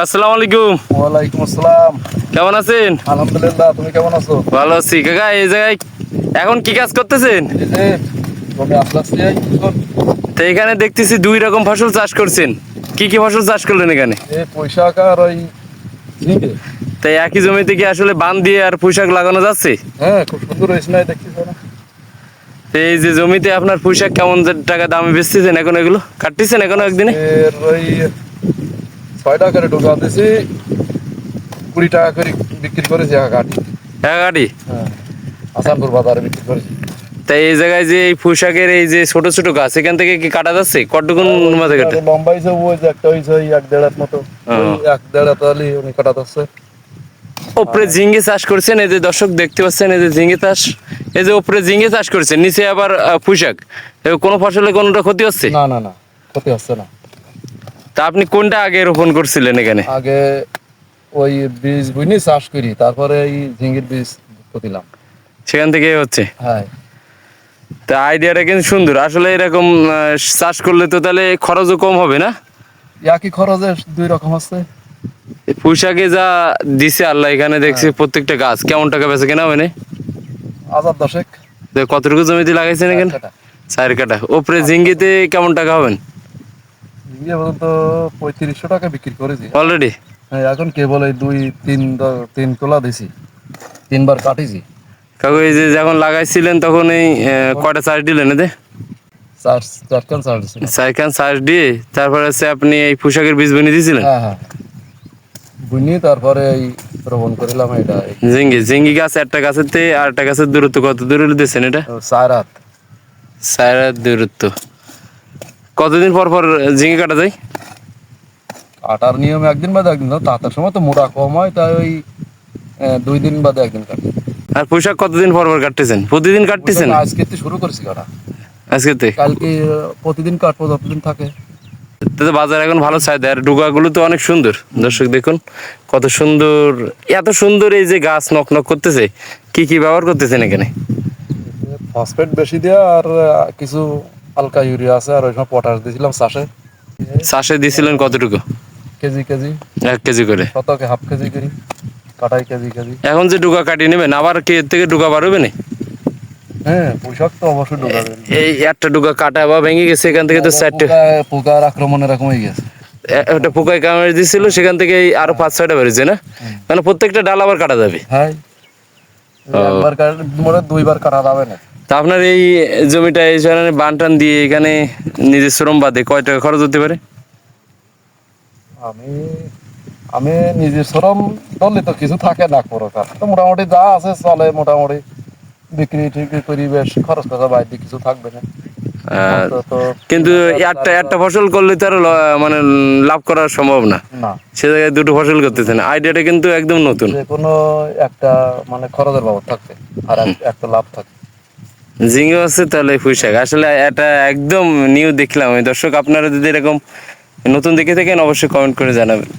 আসসালামু আলাইকুম। ওয়ালাইকুম আসসালাম। কেমন আছেন? আলহামদুলিল্লাহ তুমি কেমন আছো? ভালো আছি। কাকা এই জায়গায় এখন কি কাজ করতেছেন? তো এখানে দেখতেছি দুই রকম ফসল চাষ করছেন। কি কি ফসল চাষ করলেন এখানে? পোশাক আর ওই তাই একই জমিতে কি আসলে বান দিয়ে আর পুঁইশাক লাগানো যাচ্ছে? হ্যাঁ খুব সুন্দর হয়েছে না দেখতেছ এই যে জমিতে আপনার পুঁইশাক কেমন টাকা দামে বেচতেছেন এখন এগুলো? কাটতেছেন এখনও একদিনে? ওই ছয় টাকা করে ঢোকা কুড়ি টাকা করে বিক্রি করেছি এক গাড়ি এক গাড়ি হ্যাঁ আসানপুর বাজারে বিক্রি করেছি। তাই এই জায়গায় যে এই পুঁইশাকের এই যে ছোট ছোট গাছ এখান থেকে কি কাটা যাচ্ছে? কতটুকুন মাঝে কাটে? লম্বা হিসেবে ওই যে একটা হয়েছে ওই এক দেড় হাত মতো এক দেড় হাত উনি কাটা যাচ্ছে। ওপরে ঝিঙ্গে চাষ করছেন এই যে দর্শক দেখতে পাচ্ছেন এই যে ঝিঙ্গে চাষ এই যে ওপরে ঝিঙ্গে চাষ করছেন নিচে আবার এ কোনো ফসলে কোনোটা ক্ষতি হচ্ছে? না না না ক্ষতি হচ্ছে না। তা আপনি কোনটা আগে রোপণ করছিলেন এখানে? আগে ওই বীজ বুঝনি চাষ করি তারপরে এই ঝিঙ্গির বীজ দিলাম। সেখান থেকে হচ্ছে? হ্যাঁ। তা আইডিয়াটা কিন্তু সুন্দর। আসলে এরকম চাষ করলে তো তাহলে খরচও কম হবে না? একই খরচে দুই রকম আছে। এই পুঁইশাকে যা দিছে আল্লাহ এখানে দেখছি প্রত্যেকটা গাছ। কেমন টাকা বেচে কেনা মানে হাজার দশেক। কতটুকু জমিতে লাগাইছেন এখানে। চার কাটা ওপরে ঝিঙ্গিতে কেমন টাকা হবেন? ঝিঙ্গে পর্যন্ত পঁয়ত্রিশশো টাকা বিক্রি করেছি। অলরেডি হ্যাঁ এখন কেবল এই দুই তিন দ- তিন তোলা দিছি। তিনবার কাটিছি। কাকু এই যে যখন লাগাইছিলেন তখন এই কয়টা চাষ দিলেন এতে? চার চারখান চার দিছি। চারখান চাষ দিয়ে তারপরে হচ্ছে আপনি এই পোশাকের বীজ বুনে দিয়েছিলেন? হ্যাঁ হ্যাঁ। বুনি তারপরে এই রোপণ করিলাম এটা। গাছ একটা গাছের থেকে গাছের দূরত্ব কত দূরে দিয়েছেন এটা? চার হাত। চার হাত দূরত্ব। কতদিন পর পর ঝিঙে কাটা যায়? কাটার নিয়ম একদিন বাদে একদিন তাতার সময় তো মোটা কম হয় তাই ওই দুই দিন বাদে একদিন কাটি। আর পোশাক কতদিন পর পর কাটতেছেন? প্রতিদিন কাটতেছেন? আজকে তো শুরু করেছি কাটা। আজকে থেকে কালকে প্রতিদিন কাটবো যতদিন থাকে। তাতে বাজার এখন ভালো চাহিদা আর ডুগাগুলো তো অনেক সুন্দর। দর্শক দেখুন কত সুন্দর এত সুন্দর এই যে গাছ নক নক করতেছে কি কি ব্যবহার করতেছেন এখানে? ফসফেট বেশি দেওয়া আর কিছু হালকা ইউরিয়া আছে আর ওই সময় পটাশ দিয়েছিলাম চাষে। চাষে দিয়েছিলেন কতটুকু? KG KG. এক কেজি করে। শতকে হাফ কেজি করি কাটাই কেজি কেজি। এখন যে ডুগা কাটিয়ে নেবেন আবার কি থেকে ডুগা বার হবে না? হ্যাঁ পোশাক তো অবশ্যই ঢোকাবেন এই একটা ডুগা কাটা বা ভেঙে গেছে এখান থেকে তো চারটে পোকা- পোকার আক্রমণ এরকম হয়ে গেছে একটা পোকায় কামড়ে দিয়েছিল সেখান থেকে আরও পাঁচ ছয়টা বেরিয়েছে না? মানে প্রত্যেকটা ডাল আবার কাটা যাবে? হ্যাঁ। একবার কাট- দুইবার কাটা যাবে না। তা আপনার এই জমিটা এই ধরনের বান টান দিয়ে এখানে নিজের শ্রম বাদে কয় টাকা খরচ হতে পারে? আমি আমি নিজের শ্রম ধরলে তো কিছু থাকে না তো মোটামুটি যা আছে চলে মোটামুটি। বিক্রি টিক্রি করি বেশ খরচ খরচা বাইরে কিছু থাকবে না। কিন্তু একটা একটা ফসল করলে তো আর মানে লাভ করা সম্ভব না। সে জায়গায় দুটো ফসল করতেছেন। আইডিয়াটা কিন্তু একদম নতুন। কোনো একটা মানে খরচের বাবদ থাকবে। আর একটা লাভ থাকে ঝিঙ্গে আছে তাহলে পুঁই শাক। আসলে এটা একদম নিউ দেখলাম। দর্শক, আপনারা যদি এরকম নতুন দেখে থাকেন, অবশ্যই কমেন্ট করে জানাবেন।